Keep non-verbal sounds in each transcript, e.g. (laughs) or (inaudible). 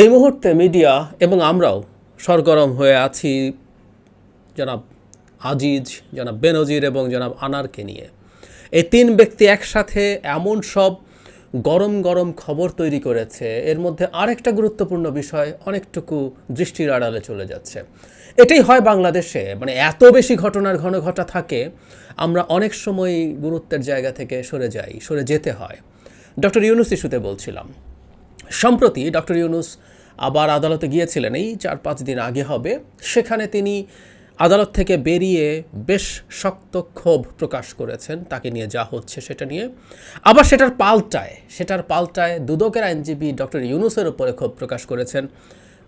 এই মুহূর্তে মিডিয়া এবং আমরাও সরগরম হয়ে আছি, জনাব আজিজ, জনাব বেনজির এবং জনাব আনারকে নিয়ে। এই তিন ব্যক্তি একসাথে এমন সব গরম গরম খবর তৈরি করেছে, এর মধ্যে আরেকটা গুরুত্বপূর্ণ বিষয় অনেকটুকু দৃষ্টির আড়ালে চলে যাচ্ছে। এটাই হয় বাংলাদেশে মানে এত বেশি ঘটনার ঘন ঘটা থাকে, আমরা অনেক সময় গুরুত্বের জায়গা থেকে সরে যাই, সরে যেতে হয়। ডক্টর ইউনুস ইস্যুতে বলছিলাম, সম্প্রতি ডক্টর ইউনুস আবার আদালতে গিয়েছিলেন। এই চার পাঁচ দিন আগে হবে। সেখানে তিনি আদালত থেকে বেরিয়ে বেশ শক্ত ক্ষোভ প্রকাশ করেছেন। তাকে নিয়ে যা হচ্ছে সেটা নিয়ে। আবার সেটার পাল্টায় সেটার পাল্টায় দুদকের আইনজীবী ডক্টর ইউনুসের উপরে ক্ষোভ প্রকাশ করেছেন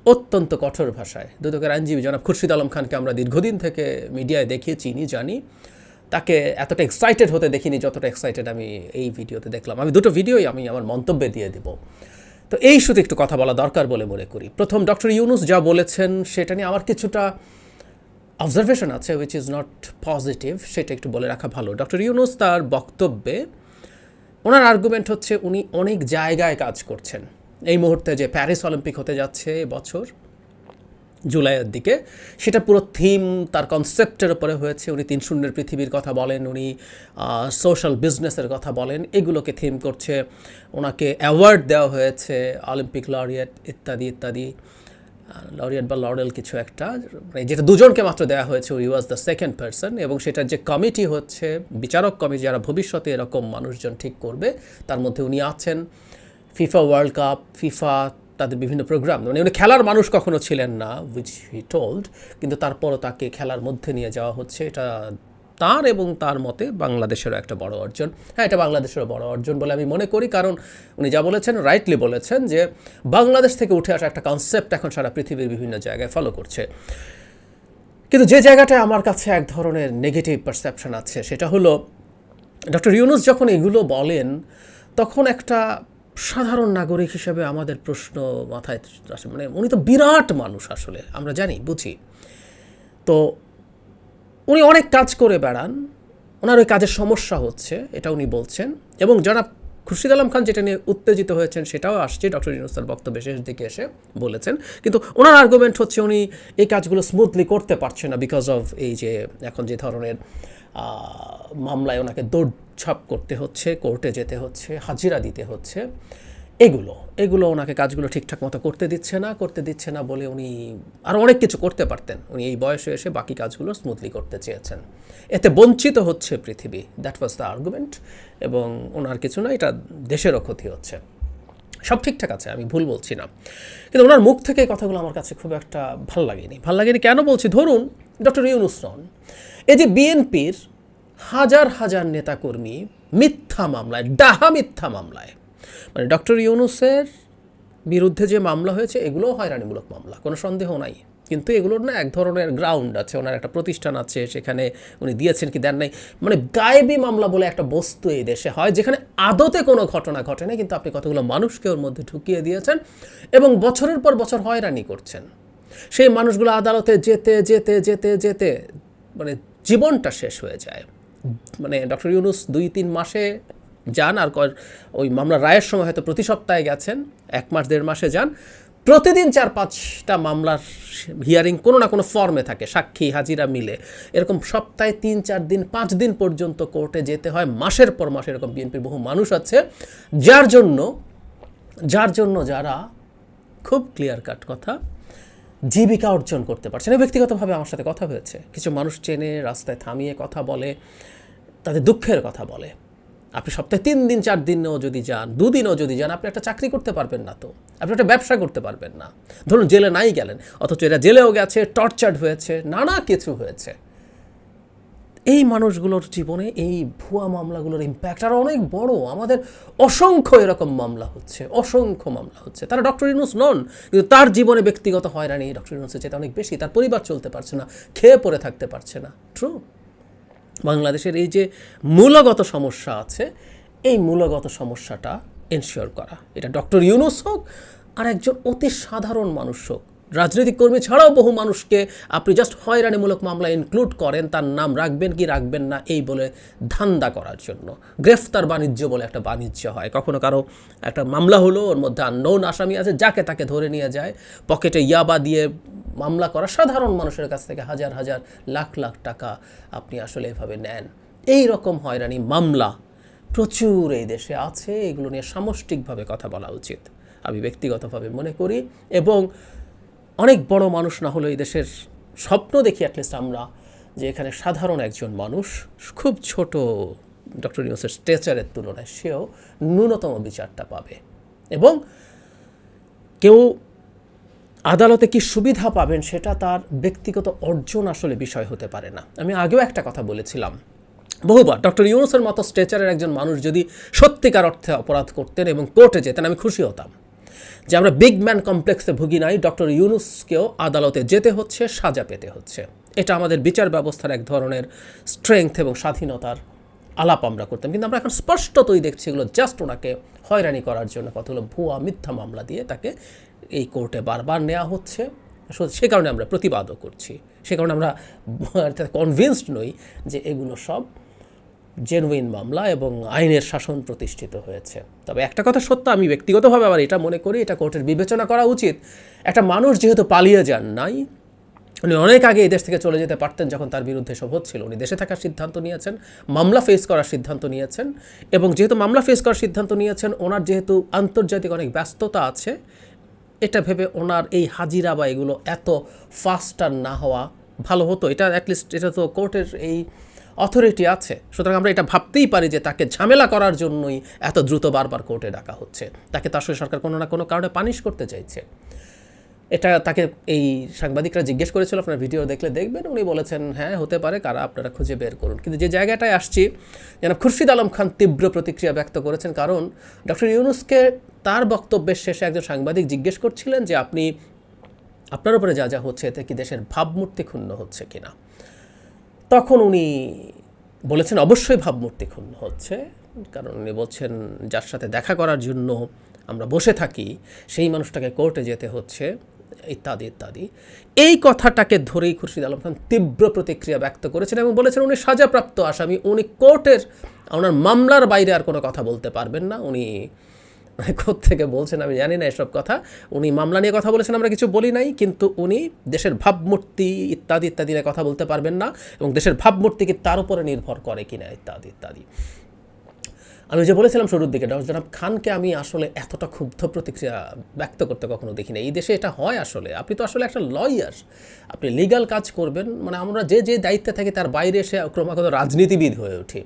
অত্যন্ত কঠোর ভাষায়। দুদকের আইনজীবী জনাব খুরশিদ আলম খানকে আমরা দীর্ঘদিন থেকে মিডিয়ায় দেখিয়ে চিনি, জানি। তাকে এতটা এক্সাইটেড হতে দেখিনি, যতটা এক্সাইটেড আমি এই ভিডিওতে দেখলাম। আমি দুটো ভিডিওই আমি আমার মন্তব্যে দিয়ে দেব। তো এই শুধু একটু কথা বলা দরকার বলে মনে করি। প্রথম ডক্টর ইউনুস যা বলেছেন, সেটা নিয়ে আমার কিছুটা অবজারভেশন আছে উইচ ইজ নট পজিটিভ সেটা একটু বলে রাখা ভালো। ডক্টর ইউনুস তার বক্তব্যে ওনার আর্গুমেন্ট হচ্ছে, উনি অনেক জায়গায় কাজ করছেন। এই মুহূর্তে যে প্যারিস অলিম্পিক হতে যাচ্ছে বছর জুলাইয়ের দিকে। সেটা পুরো থিম তার কনসেপ্টের উপরে হয়েছে। উনি তিন শূন্যের পৃথিবীর কথা বলেন, উনি সোশ্যাল বিজনেসের কথা বলেন, এগুলোকে থিম করছে। ওনাকে অ্যাওয়ার্ড দেওয়া হয়েছে অলিম্পিক লরিয়েট ইত্যাদি ইত্যাদি। লরিয়েট বা লরেল কিছু একটা। মানে যেটা দুজনকে মাত্র দেওয়া হয়েছে we was the second person এবং সেটার যে কমিটি হচ্ছে, বিচারক কমিটি যারা ভবিষ্যতে এরকম মানুষজন ঠিক করবে, তার মধ্যে উনি আছেন। ফিফা ওয়ার্ল্ড কাপ ফিফা তাদের বিভিন্ন প্রোগ্রাম মানে উনি খেলার মানুষ কখনো ছিলেন না উইচ হি টোল্ড কিন্তু তারপরও তাকে খেলার মধ্যে নিয়ে যাওয়া হচ্ছে। এটা তার এবং তার মতে বাংলাদেশেরও একটা বড় অর্জন। হ্যাঁ এটা বাংলাদেশেরও বড় অর্জন বলে আমি মনে করি, কারণ উনি যা বলেছেন রাইটলি বলেছেন যে বাংলাদেশ থেকে উঠে আসা একটা কনসেপ্ট এখন সারা পৃথিবীর বিভিন্ন জায়গায় ফলো করছে। কিন্তু যে জায়গাটায় আমার কাছে এক ধরনের নেগেটিভ পারসেপশন আছে, সেটা হলো ডক্টর ইউনুস যখন এগুলো বলেন, তখন একটা সাধারণ নাগরিক হিসেবে আমাদের প্রশ্ন মাথায় আসে। মানে উনি তো বিরাট মানুষ আসলে, আমরা জানি, বুঝি। তো উনি অনেক কাজ করে বেড়ান, ওনার ওই কাজের সমস্যা হচ্ছে, এটা উনি বলছেন। এবং যারা খুরশিদ আলম খান যেটা নিয়ে উত্তেজিত হয়েছেন, সেটাও আসছে, ডক্টর ইউনুসের বক্তব্য শেষ দিকে এসে বলেছেন। কিন্তু ওনার আর্গুমেন্ট হচ্ছে উনি এই কাজগুলো স্মুথলি করতে পারছেন না বিকজ অফ এই যে এখন যে ধরনের মামলায় ওনাকে দৌড়ছাপ করতে হচ্ছে, কোর্টে যেতে হচ্ছে, হাজিরা দিতে হচ্ছে। এগুলো এগুলো ওনাকে কাজগুলো ঠিকঠাক মতো করতে দিচ্ছে না, করতে দিচ্ছে না বলে উনি আরও অনেক কিছু করতে পারতেন। উনি এই বয়সে এসে বাকি কাজগুলো স্মুথলি করতে চেয়েছেন। এতে বঞ্চিত হচ্ছে পৃথিবী। দ্যাট ওয়াজ দ্য আর্গুমেন্ট এবং ওনার কিছু না, এটা দেশেরও ক্ষতি হচ্ছে। সব ঠিকঠাক আছে, আমি ভুল বলছি না। কিন্তু ওনার মুখ থেকে কথাগুলো আমার কাছে খুব একটা ভালো লাগেনি। ভালো লাগেনি কেন বলছি? ধরুন, ডক্টর ইউনুস নন। এই যে বিএনপির হাজার হাজার নেতাকর্মী মিথ্যা মামলায়, ডাহা মিথ্যা মামলায়। মানে ডক্টর ইউনুসের বিরুদ্ধে যে মামলা হয়েছে, এগুলোও হয়রানিমূলক মামলা, কোনো সন্দেহ নাই। কিন্তু এগুলোর না এক ধরনের গ্রাউন্ড আছে, ওনার একটা প্রতিষ্ঠান আছে, সেখানে উনি দিয়েছেন কি দেন নাই। মানে গায়েবী মামলা বলে একটা বস্তু এই দেশে হয়, যেখানে আদতে কোনো ঘটনা ঘটে না কিন্তু আপনি কতগুলো মানুষকে ওর মধ্যে ঢুকিয়ে দিয়েছেন এবং বছরের পর বছর হয়রানি করছেন। সেই মানুষগুলো আদালতে যেতে যেতে যেতে যেতে মানে জীবনটা শেষ হয়ে যায়। মানে ডক্টর ইউনুস দুই তিন মাসে যান আর ওই মামলার রায়ের সময় হয়তো প্রতি সপ্তাহে গেছেন, এক মাস, দেড় মাসে যান। প্রতিদিন চার পাঁচটা মামলার হিয়ারিং কোনো না কোনো ফর্মে থাকে, সাক্ষী, হাজিরা মিলে। এরকম সপ্তাহে তিন, চার দিন, পাঁচ দিন পর্যন্ত কোর্টে যেতে হয়। মাসের পর মাস এরকম বিএনপির বহু মানুষ আছে, যার জন্য যার জন্য যারা খুব ক্লিয়ার কাট কথা। জীবিকা অর্জন করতে পারছে না। ব্যক্তিগতভাবে আমার সাথে কথা হয়েছে। কিছু মানুষ চেনে, রাস্তায় থামিয়ে কথা বলে, তাদের দুঃখের কথা বলে। আপনি সপ্তাহে তিন দিন, চার দিনও যদি যান, দুদিনও যদি যান, আপনি একটা চাকরি করতে পারবেন না তো। আপনি একটা ব্যবসা করতে পারবেন না। ধরুন জেলে নাই গেলেন, অথচ এরা জেলেও গেছে, টর্চার্ড হয়েছে, নানা কিছু হয়েছে। এই মানুষগুলোর জীবনে এই ভুয়া মামলাগুলোর ইম্প্যাক্ট আর অনেক বড়। আমাদের অসংখ্য এরকম মামলা হচ্ছে, অসংখ্য মামলা হচ্ছে। তারা ডক্টর ইউনুস নন, কিন্তু তার জীবনে ব্যক্তিগত হয়রানি ডক্টর ইউনুসের চেয়ে অনেক বেশি। তার পরিবার চলতে পারছে না, খেয়ে পড়ে থাকতে পারছে না। ট্রু বাংলাদেশের এই যে মূলগত সমস্যা আছে, এই মূলগত সমস্যাটা এনশিওর করা। এটা ডক্টর ইউনুস হোক আর একজন অতি সাধারণ মানুষ হোক রাজনৈতিক কর্মী ছাড়াও বহু মানুষকে আপনি জাস্ট হয়রানিমূলক মামলা ইনক্লুড করেন, তার নাম রাখবেন কি রাখবেন না, এই বলে ধান্দা করার জন্য। গ্রেফতার বাণিজ্য বলে একটা বাণিজ্য হয়। কখনো কারও একটা মামলা হলো, ওর মধ্যে আননোন আসামি আছে, যাকে তাকে ধরে নিয়ে যায়। পকেটে ইয়াবা দিয়ে মামলা করা, সাধারণ মানুষের কাছ থেকে হাজার হাজার লাখ লাখ টাকা আপনি আসলে এভাবে নেন। এই রকম হয়রানি মামলা প্রচুর এই দেশে আছে, এগুলো নিয়ে সামষ্টিকভাবে কথা বলা উচিত। আমি ব্যক্তিগতভাবে মনে করি, এবং অনেক বড় মানুষ না হলেও এই দেশের স্বপ্ন দেখি অ্যাটলিস্ট আমরা যে এখানে সাধারণ একজন মানুষ, খুব ছোট ডক্টর ইউনুসের স্ট্রেচারের তুলনায় সেও ন্যূনতম বিচারটা পাবে। এবং কেউ আদালতে কি সুবিধা পাবেন সেটা তার ব্যক্তিগত অর্জন আসলে বিষয় হতে পারে না। আমি আগেও একটা কথা বলেছিলাম, বহুবার ডক্টর ইউনুসের মতো স্ট্রেচারের একজন মানুষ যদি সত্যিকার অর্থে অপরাধ করতেন এবং কোর্টে যেতেন, আমি খুশি হতাম। যে আমরা বিগ ম্যান কমপ্লেক্সে ভুগি নাই, ডক্টর ইউনুসকেও আদালতে যেতে হচ্ছে, সাজা পেতে হচ্ছে। এটা আমাদের বিচার ব্যবস্থার এক ধরনের স্ট্রেংথ এবং স্বাধীনতার আলাপ আমরা করতাম। কিন্তু আমরা এখন স্পষ্টতই দেখছি এগুলো জাস্ট ওনাকে হয়রানি করার জন্য কতগুলো ভুয়া মিথ্যা মামলা দিয়ে তাকে এই কোর্টে বারবার নেওয়া হচ্ছে। সে কারণে আমরা প্রতিবাদও করছি। সে কারণে আমরা (laughs) কনভিন্সড নই যে এগুলো সব জেনুইন মামলা এবং আইনের শাসন প্রতিষ্ঠিত হয়েছে। তবে একটা কথা সত্য, আমি ব্যক্তিগতভাবে আবার এটা মনে করি, এটা কোর্টের বিবেচনা করা উচিত, একটা মানুষ যেহেতু পালিয়ে যান নাই, উনি অনেক আগে এই দেশ থেকে চলে যেতে পারতেন যখন তার বিরুদ্ধে সব হচ্ছিল উনি দেশে থাকার সিদ্ধান্ত নিয়েছেন, মামলা ফেস করার সিদ্ধান্ত নিয়েছেন এবং যেহেতু মামলা ফেস করার সিদ্ধান্ত নিয়েছেন, ওনার যেহেতু আন্তর্জাতিক অনেক ব্যস্ততা আছে, এটা ভেবে ওনার এই হাজিরা বা এগুলো এত ফাস্টার না হওয়া ভালো হতো। এটা অ্যাটলিস্ট এটা তো কোর্টের এই অথরিটি আছে। সুতরাং আমরা এটা ভাবতেই পারি যে তাকে ঝামেলা করার জন্যই এত দ্রুত বারবার কোর্টে ডাকা হচ্ছে। তাকে তো সরকার কোনো না কোনো কারণে পানিশ করতে চাইছে। এটা তাকে এই সাংবাদিকরা জিজ্ঞেস করেছিল, আপনার ভিডিও দেখলে দেখবেন, উনি বলেছেন হ্যাঁ হতে পারে, কারা আপনারা খুঁজে বের করুন। কিন্তু যে জায়গাটায় আসছি, যেন খুরশিদ আলম খান তীব্র প্রতিক্রিয়া ব্যক্ত করেছেন, কারণ ডক্টর ইউনুসকে তার বক্তব্যের শেষে একজন সাংবাদিক জিজ্ঞেস করছিলেন যে, আপনি, আপনার উপরে যা যা হচ্ছে, এতে কি দেশের ভাবমূর্তি ক্ষুণ্ণ হচ্ছে কিনা? তখন উনি বলেছেন, অবশ্যই ভাবমূর্তি ক্ষুণ্ণ হচ্ছে। কারণ উনি বলছেন, যার সাথে দেখা করার জন্য আমরা বসে থাকি, সেই মানুষটাকে কোর্টে যেতে হচ্ছে। ইত্যাদি ইত্যাদি। এই কথাটাকে ধরেই খুরশিদ আলম খান তীব্র প্রতিক্রিয়া ব্যক্ত করেছেন এবং বলেছেন, উনি সাজাপ্রাপ্ত আসামি, উনি কোর্টের, ওনার মামলার বাইরে আর কোনো কথা বলতে পারবেন না। উনি থেকে বলছেন আমি জানি না এসব কথা। উনি মামলা নিয়ে কথা বলেছেন, আমরা কিছু বলি নাই, কিন্তু উনি দেশের ভাবমূর্তি ইত্যাদি ইত্যাদি নিয়ে কথা বলতে পারবেন না এবং দেশের ভাবমূর্তি কি তার উপরে নির্ভর করে কিনা ইত্যাদি ইত্যাদি। আমি যে বলেছিলাম শুরুর দিকে ডক্টর জনাব খানকে আমি আসলে এতটা ক্ষুব্ধ প্রতিক্রিয়া ব্যক্ত করতে কখনো দেখি না এই দেশে এটা হয় আসলে। আপনি তো আসলে একটা লয়ার আপনি লিগ্যাল কাজ করবেন মানে আমরা যে যে দায়িত্বে থাকি তার বাইরে এসে ক্রমাগত রাজনীতিবিদ হয়ে উঠি।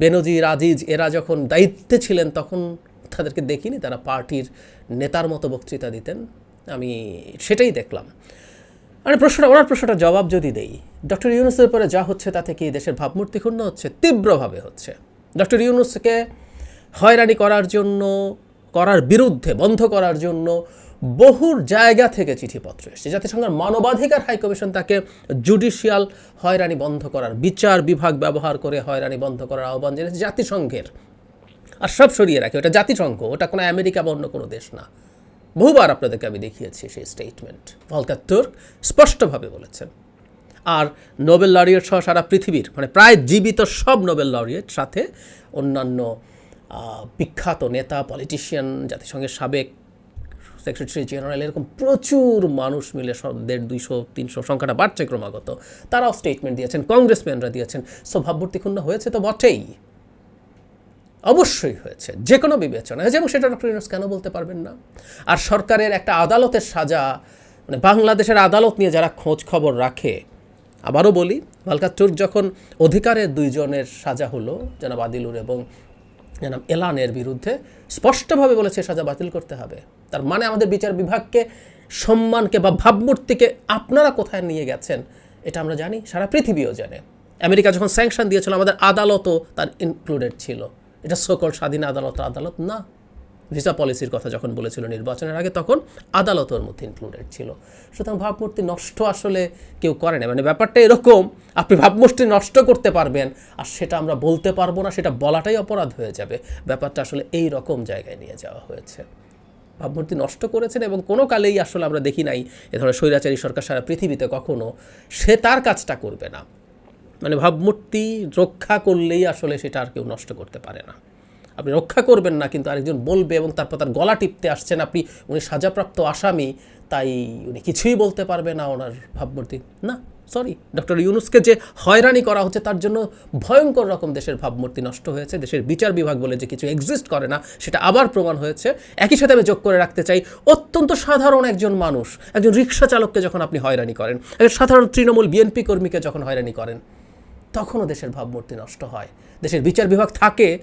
বেনজি রাজিজ এরা যখন দায়িত্বে ছিলেন, তখন তাদেরকে দেখিনি, তারা পার্টির নেতার মতো বক্তৃতা দিতেন। আমি সেটাই দেখলাম। মানে প্রশ্নটা, ওনার প্রশ্নটা জবাব যদি দেই, ডক্টর ইউনুসের পরে যা হচ্ছে তাতে কি দেশের ভাবমূর্তি ক্ষুণ্ণ হচ্ছে? তীব্রভাবে হচ্ছে। ডক্টর ইউনুসকে হয়রানি করার জন্য, করার বিরুদ্ধে, বন্ধ করার জন্য বহুর জায়গা থেকে চিঠিপত্র এসেছে। জাতিসংঘের মানবাধিকার হাইকমিশন তাকে জুডিশিয়াল হয়রানি বন্ধ করার বিচার বিভাগ ব্যবহার করে হয়রানি বন্ধ করার আহ্বান জানিয়েছে জাতিসংঘের আর সব সরিয়ে রাখে। ওটা জাতিসংঘ ওটা কোনো আমেরিকা বা অন্য কোনো দেশ না। বহুবার আপনাদেরকে আমি দেখিয়েছি সেই স্টেটমেন্ট ভলকার তুর্ক স্পষ্টভাবে বলেছেন। আর নোবেল লরিয়েট সহ সারা পৃথিবীর মানে প্রায় জীবিত সব নোবেল লরিয়েট সাথে অন্যান্য বিখ্যাত নেতা পলিটিশিয়ান জাতিসংঘের সাবেক সেক্রেটারি জেনারেল এরকম প্রচুর মানুষ মিলে সব দেড়, দুইশো, তিনশো, সংখ্যাটা বাড়ছে ক্রমাগত। তারাও স্টেটমেন্ট দিয়েছেন কংগ্রেসম্যানরা দিয়েছেন। সো ভাবমূর্তি ক্ষুণ্ণ হয়েছে তো বটেই। অবশ্যই হয়েছে যে কোনো বিবেচনা হয়েছে এবং সেটা ডক্টর ইউনুস কেন বলতে পারবেন না? আর সরকারের একটা আদালতের সাজা মানে বাংলাদেশের আদালত নিয়ে যারা খোঁজ খবর রাখে, আবারও বলি ভালকার তুর্ক যখন অধিকারের দুইজনের সাজা হলো, জনাব আদিলুর এবং জনাব এলানের বিরুদ্ধে, স্পষ্টভাবে বলেছে সাজা বাতিল করতে হবে। তার মানে আমাদের বিচার বিভাগকে, সম্মানকে বা ভাবমূর্তিকে আপনারা কোথায় নিয়ে গেছেন, এটা আমরা জানি, সারা পৃথিবীও জানে। আমেরিকা যখন স্যাংশন দিয়েছিল, আমাদের আদালতও তার ইনক্লুডেড ছিল। এটা সকল স্বাধীন আদালত আদালত না। ভিসা পলিসির কথা যখন বলেছিল নির্বাচনের আগে, তখন আদালত ওর মধ্যে ইনক্লুডেড ছিল। সুতরাং ভাবমূর্তি নষ্ট আসলে কেউ করে না। মানে ব্যাপারটা এরকম, আপনি ভাবমূর্তি নষ্ট করতে পারবেন আর সেটা আমরা বলতে পারব না, সেটা বলাটাই অপরাধ হয়ে যাবে। ব্যাপারটা আসলে এই রকম জায়গায় নিয়ে যাওয়া হয়েছে। ভাবমূর্তি নষ্ট করেছেন এবং কোনো কালেই আসলে আমরা দেখি নাই এ ধরনের স্বৈরাচারী সরকার সারা পৃথিবীতে কখনো সে তার কাজটা করবে না। মানে ভাবমূর্তি রক্ষা করলেই আসলে সেটা আর কেউ নষ্ট করতে পারে না। আপনি রক্ষা করবেন না, কিন্তু আরেকজন বলবে এবং তারপর তার গলা টিপতে আসছেন আপনি, উনি সাজাপ্রাপ্ত আসামি, তাই উনি কিছুই বলতে পারবে না ওনার ভাবমূর্তি। না সরি ডক্টর ইউনুসকে যে হয়রানি করা হচ্ছে তার জন্য ভয়ঙ্কর রকম দেশের ভাবমূর্তি নষ্ট হয়েছে, দেশের বিচার বিভাগ বলে যে কিছু এক্সিস্ট করে না, সেটা আবার প্রমাণ হয়েছে। একই সাথে আমি যোগ করে রাখতে চাই, অত্যন্ত সাধারণ একজন মানুষ, একজন রিক্সা চালককে যখন আপনি হয়রানি করেন, একজন সাধারণ তৃণমূল বিএনপি কর্মীকে যখন হয়রানি করেন তখনও দেশের ভাবমূর্তি নষ্ট হয়। দেশের বিচার বিভাগ থাকে,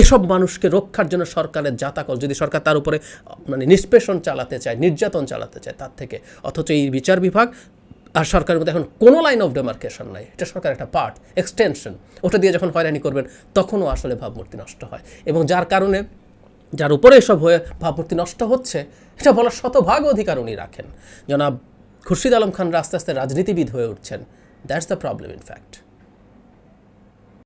এসব মানুষকে রক্ষার জন্য সরকারের জাতাকল। যদি সরকার তার উপরে মানে নিষ্পেষণ চালাতে চায়, নির্যাতন চালাতে চায় তার থেকে, অথচ এই বিচার বিভাগ আর সরকারের মধ্যে এখন কোনো লাইন অফ ডেমার্কেশন নাই। এটা সরকার একটা পার্ট এক্সটেনশন ওটা দিয়ে যখন হয়রানি করবেন, তখনও আসলে ভাবমূর্তি নষ্ট হয়। এবং যার কারণে, যার উপরে এসব হয়ে ভাবমূর্তি নষ্ট হচ্ছে, এটা বলার শতভাগ অধিকার উনি রাখেন। জনাব খুরশিদ আলম খানরা আস্তে আস্তে রাজনীতিবিদ হয়ে উঠছেন। That's the problem in fact